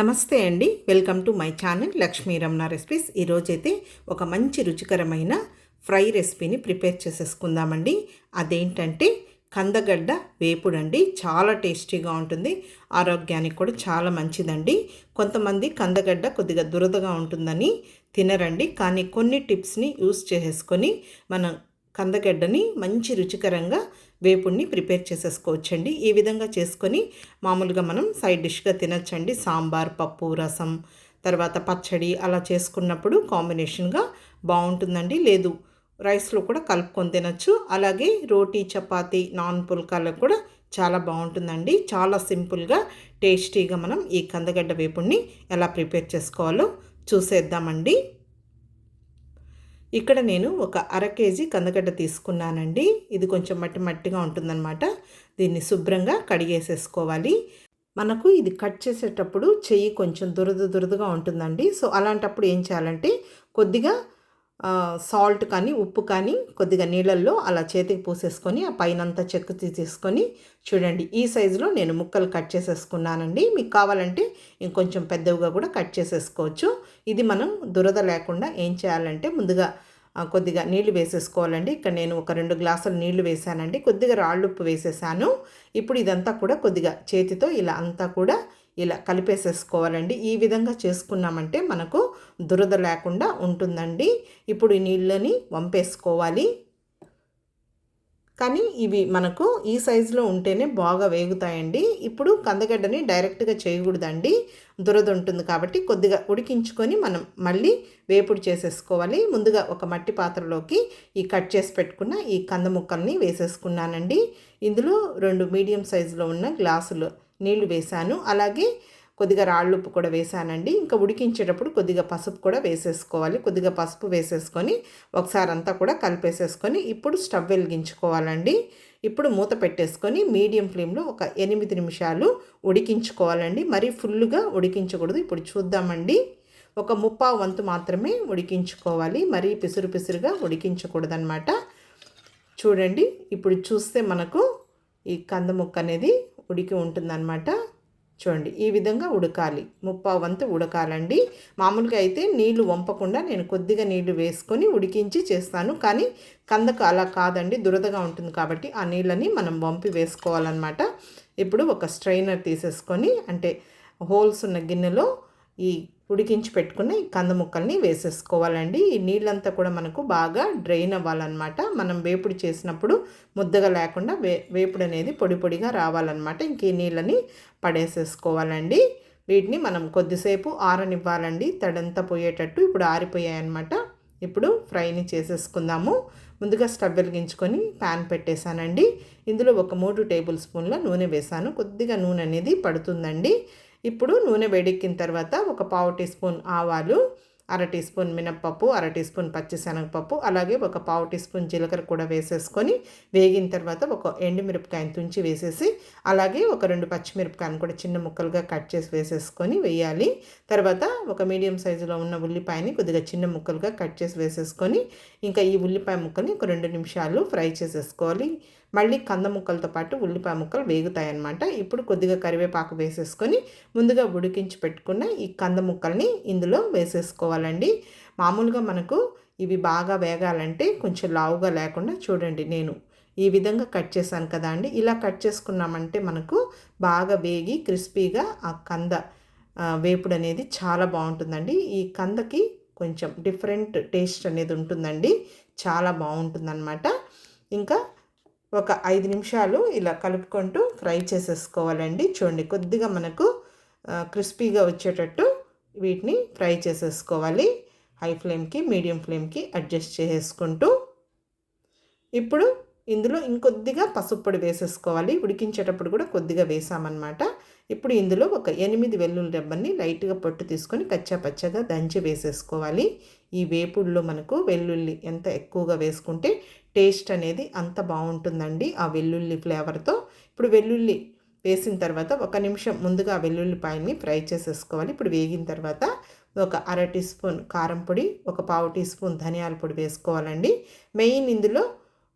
నమస్తే అండి. Welcome to my channel Lakshmi Ramana recipes. ఈరోజైతే ఒక మంచి రుచికరమైన ఫ్రై రెసిపీని ప్రిపేర్ చేసేసుకుందామండి. అదేంటంటే కందగడ్డ వేపుడండి. చాలా టేస్టీగా ఉంటుంది. ఆరోగ్యానికి కూడా చాలా మంచిదండి. కొంతమంది కందగడ్డ కొద్దిగా దురదగా ఉంటుందని తినరండి. కానీ కొన్ని టిప్స్ని యూస్ చేసేసుకొని మనం కందగడ్డని మంచి రుచికరంగా వేపుడిని ప్రిపేర్ చేసేసుకోవచ్చండి. ఈ విధంగా చేసుకొని మామూలుగా మనం సైడ్ డిష్గా తినచ్చండి. సాంబార్ పప్పు రసం తర్వాత పచ్చడి అలా చేసుకున్నప్పుడు కాంబినేషన్గా బాగుంటుందండి. లేదు రైస్లో కూడా కలుపుకొని తినచ్చు. అలాగే రోటీ చపాతీ నాన్ పుల్కాలకు కూడా చాలా బాగుంటుందండి. చాలా సింపుల్గా టేస్టీగా మనం ఈ కందగడ్డ వేపుడిని ఎలా ప్రిపేర్ చేసుకోవాలో చూసేద్దామండి. ఇక్కడ నేను ఒక అర కేజీ కందగడ్డ తీసుకున్నానండి. ఇది కొంచెం మట్టి మట్టిగా ఉంటుందన్నమాట. దీన్ని శుభ్రంగా కడిగేసేసుకోవాలి. మనకు ఇది కట్ చేసేటప్పుడు చెయ్యి కొంచెం దురద దురదగా ఉంటుందండి. సో అలాంటప్పుడు ఏం చేయాలంటే కొద్దిగా సాల్ట్ కానీ ఉప్పు కానీ కొద్దిగా నీళ్ళల్లో అలా చేతికి పూసేసుకొని ఆ పైనంతా చెక్కు తీసేసుకొని చూడండి. ఈ సైజులో నేను ముక్కలు కట్ చేసేసుకున్నానండి. మీకు కావాలంటే ఇంకొంచెం పెద్దవిగా కూడా కట్ చేసేసుకోవచ్చు. ఇది మనం దురద లేకుండా ఏం చేయాలంటే ముందుగా కొద్దిగా నీళ్ళు వేసేసుకోవాలండి. ఇక్కడ నేను ఒక రెండు గ్లాసులు నీళ్ళు వేసానండి కొద్దిగా రాళ్ళుప్పు వేసేసాను. ఇప్పుడు ఇదంతా కూడా కొద్దిగా చేతితో ఇలా అంతా కూడా ఇలా కలిపేసేసుకోవాలండి. ఈ విధంగా చేసుకున్నామంటే మనకు దురద లేకుండా ఉంటుందండి. ఇప్పుడు ఈ నీళ్ళని వంపేసుకోవాలి. కానీ ఇవి మనకు ఈ సైజులో ఉంటేనే బాగా వేగుతాయండి. ఇప్పుడు కందగడ్డని డైరెక్ట్గా చేయకూడదండి. దురద ఉంటుంది కాబట్టి కొద్దిగా ఉడికించుకొని మనం మళ్ళీ వేపుడు చేసేసుకోవాలి. ముందుగా ఒక మట్టి పాత్రలోకి ఈ కట్ చేసి పెట్టుకున్న ఈ కంద ముక్కల్ని వేసేసుకున్నానండి. ఇందులో రెండు మీడియం సైజులో ఉన్న గ్లాసులు నీళ్ళు వేశాను. అలాగే కొద్దిగా రాళ్ళు ఉప్పు కూడా వేసానండి ఇంకా ఉడికించేటప్పుడు కొద్దిగా పసుపు కూడా వేసేసుకోవాలి. కొద్దిగా పసుపు వేసేసుకొని ఒకసారి అంతా కూడా కలిపేసేసుకొని ఇప్పుడు స్టవ్ వెలిగించుకోవాలండి. ఇప్పుడు మూత పెట్టేసుకొని మీడియం ఫ్లేమ్లో ఒక ఎనిమిది నిమిషాలు ఉడికించుకోవాలండి. మరీ ఫుల్గా ఉడికించకూడదు. ఇప్పుడు చూద్దామండి. ఒక ముప్పా వంతు మాత్రమే ఉడికించుకోవాలి. మరీ పిసురు పిసురుగా ఉడికించకూడదనమాట చూడండి. ఇప్పుడు చూస్తే మనకు ఈ కంద ముక్క అనేది ఉడికి ఉంటుందన్నమాట. చూడండి ఈ విధంగా ఉడకాలి. ముప్పావు వంతు ఉడకాలండి. మామూలుగా అయితే నీళ్ళు వంపకుండా నేను కొద్దిగా నీళ్ళు వేసుకొని ఉడికించి చేస్తాను. కానీ కందకు అలా కాదండి దురదగా ఉంటుంది కాబట్టి ఆ నీళ్ళని మనం వంపి వేసుకోవాలన్నమాట. ఇప్పుడు ఒక స్ట్రైనర్ తీసేసుకొని అంటే హోల్స్ ఉన్న గిన్నెలో ఈ ఉడికించి పెట్టుకున్న ఈ కంద ముక్కల్ని వేసేసుకోవాలండి. ఈ నీళ్ళంతా కూడా మనకు బాగా డ్రైన్ అవ్వాలన్నమాట. మనం వేపుడు చేసినప్పుడు ముద్దగా లేకుండా వే వేపుడు అనేది పొడి పొడిగా రావాలన్నమాట. ఇంక ఈ నీళ్ళని పడేసేసుకోవాలండి. వీటిని మనం కొద్దిసేపు ఆరనివ్వాలండి. తడంతా పోయేటట్టు ఇప్పుడు ఆరిపోయాయన్నమాట. ఇప్పుడు ఫ్రైని చేసేసుకుందాము. ముందుగా స్టవ్ వెలిగించుకొని ప్యాన్ పెట్టేశానండి. ఇందులో ఒక మూడు టేబుల్ స్పూన్ల నూనె వేసాను కొద్దిగా నూనె అనేది పడుతుందండి. ఇప్పుడు నూనె వేడెక్కిన తర్వాత ఒక పావు టీ స్పూన్ ఆవాలు అర టీ స్పూన్ మినప్పప్పు అర టీ స్పూన్ పచ్చిశనగపప్పు అలాగే ఒక పావు టీ స్పూన్ జీలకర్ర కూడా వేసేసుకొని వేగిన తర్వాత ఒక ఎండుమిరపకాయను తుంచి వేసేసి అలాగే ఒక రెండు పచ్చిమిరపకాయను కూడా చిన్న ముక్కలుగా కట్ చేసి వేసేసుకొని వేయాలి. తర్వాత ఒక మీడియం సైజులో ఉన్న ఉల్లిపాయని కొద్దిగా చిన్న ముక్కలుగా కట్ చేసి వేసేసుకొని ఇంకా ఈ ఉల్లిపాయ ముక్కల్ని ఒక రెండు నిమిషాలు ఫ్రై చేసేసుకోవాలి. మళ్ళీ కంద ముక్కలతో పాటు ఉల్లిపాయ ముక్కలు వేగుతాయన్నమాట. ఇప్పుడు కొద్దిగా కరివేపాకు వేసేసుకొని ముందుగా ఉడికించి పెట్టుకున్న ఈ కంద ముక్కల్ని ఇందులో వేసేసుకోవాలండి. మామూలుగా మనకు ఇవి బాగా వేగాలంటే కొంచెం లావుగా లేకుండా చూడండి నేను ఈ విధంగా కట్ చేశాను కదా అండి. ఇలా కట్ చేసుకున్నామంటే మనకు బాగా వేగి క్రిస్పీగా ఆ కంద వేపుడు అనేది చాలా బాగుంటుందండి. ఈ కందకి కొంచెం డిఫరెంట్ టేస్ట్ అనేది ఉంటుందండి. చాలా బాగుంటుందన్నమాట. ఇంకా ఒక ఐదు నిమిషాలు ఇలా కలుపుకుంటూ ఫ్రై చేసేసుకోవాలండి. చూడండి కొద్దిగా మనకు క్రిస్పీగా వచ్చేటట్టు వీటిని ఫ్రై చేసేసుకోవాలి. హై ఫ్లేమ్కి మీడియం ఫ్లేమ్కి అడ్జస్ట్ చేసేసుకుంటూ. ఇప్పుడు ఇందులో ఇంకొద్దిగా పసుపు పొడి వేసేసుకోవాలి. ఉడికించేటప్పుడు కూడా కొద్దిగా వేసామన్నమాట. ఇప్పుడు ఇందులో ఒక ఎనిమిది వెల్లుల్లి రెబ్బని లైట్గా పొట్టు తీసుకొని కచ్చా పచ్చగా దంచి వేసేసుకోవాలి. ఈ వేపుడులో మనకు వెల్లుల్లి ఎంత ఎక్కువగా వేసుకుంటే టేస్ట్ అనేది అంత బాగుంటుందండి ఆ వెల్లుల్లి ఫ్లేవర్తో. ఇప్పుడు వెల్లుల్లి వేసిన తర్వాత ఒక నిమిషం ముందుగా వెల్లుల్లిపాయని ఫ్రై చేసేసుకోవాలి. ఇప్పుడు వేగిన తర్వాత ఒక అర టీ స్పూన్ కారం పొడి ఒక పావు టీ స్పూన్ ధనియాల పొడి వేసుకోవాలండి. మెయిన్ ఇందులో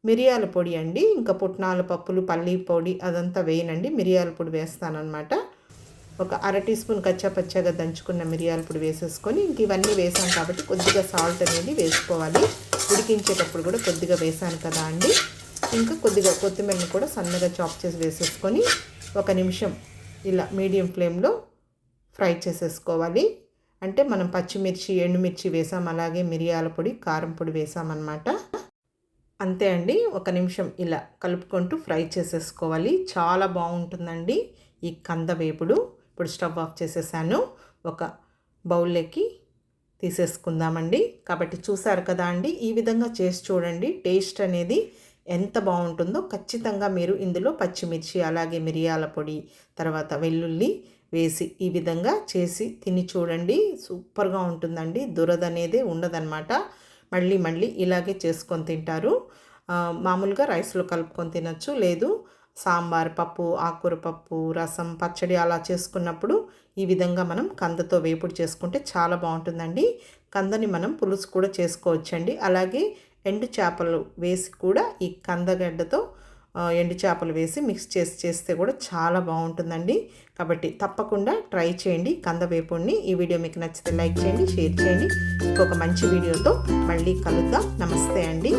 మిరియాల పొడి అండి. ఇంకా పుట్నాల పప్పులు పల్లీ పొడి అదంతా వేయనండి. మిరియాల పొడి వేస్తానన్నమాట. ఒక అర టీ స్పూన్ కచ్చాపచ్చాగా దంచుకున్న మిరియాల పొడి వేసేసుకొని ఇంక ఇవన్నీ వేసాం కాబట్టి కొద్దిగా సాల్ట్ అనేది వేసుకోవాలి. ఉడికించేటప్పుడు కూడా కొద్దిగా వేసాను కదా అండి. ఇంకా కొద్దిగా కొత్తిమీరని కూడా సన్నగా చాప్ చేసి వేసేసుకొని ఒక నిమిషం ఇలా మీడియం ఫ్లేమ్లో ఫ్రై చేసేసుకోవాలి. అంటే మనం పచ్చిమిర్చి ఎండుమిర్చి వేసాం అలాగే మిరియాల పొడి కారం పొడి వేసామన్నమాట. అంతే అండి. ఒక నిమిషం ఇలా కలుపుకుంటూ ఫ్రై చేసేసుకోవాలి. చాలా బాగుంటుందండి ఈ కంద వేపుడు. ఇప్పుడు స్టవ్ ఆఫ్ చేసేసాను. ఒక బౌల్లోకి తీసేసుకుందామండి. కాబట్టి చూసారు కదా అండి ఈ విధంగా చేసి చూడండి. టేస్ట్ అనేది ఎంత బాగుంటుందో ఖచ్చితంగా మీరు ఇందులో పచ్చిమిర్చి అలాగే మిరియాల పొడి తర్వాత వెల్లుల్లి వేసి ఈ విధంగా చేసి తిని చూడండి. సూపర్గా ఉంటుందండి. దురద అనేది ఉండదన్నమాట. మళ్ళీ మళ్ళీ ఇలాగే చేసుకొని తింటారు. మామూలుగా రైస్లో కలుపుకొని తినచ్చు లేదు సాంబార్ పప్పు ఆకుకూర పప్పు రసం పచ్చడి అలా చేసుకున్నప్పుడు ఈ విధంగా మనం కందతో వేపుడు చేసుకుంటే చాలా బాగుంటుందండి. కందని మనం పులుసు కూడా చేసుకోవచ్చండి. అలాగే ఎండు చేపలు వేసి కూడా ఈ కందగడ్డతో ఎండు చేపలు వేసి మిక్స్ చేసి చేస్తే కూడా చాలా బాగుంటుందండి. కాబట్టి తప్పకుండా ట్రై చేయండి కంద వేపుడిని. ఈ వీడియో మీకు నచ్చితే లైక్ చేయండి షేర్ చేయండి. ఇంకొక మంచి వీడియోతో మళ్ళీ కలుద్దాం. నమస్తే అండి.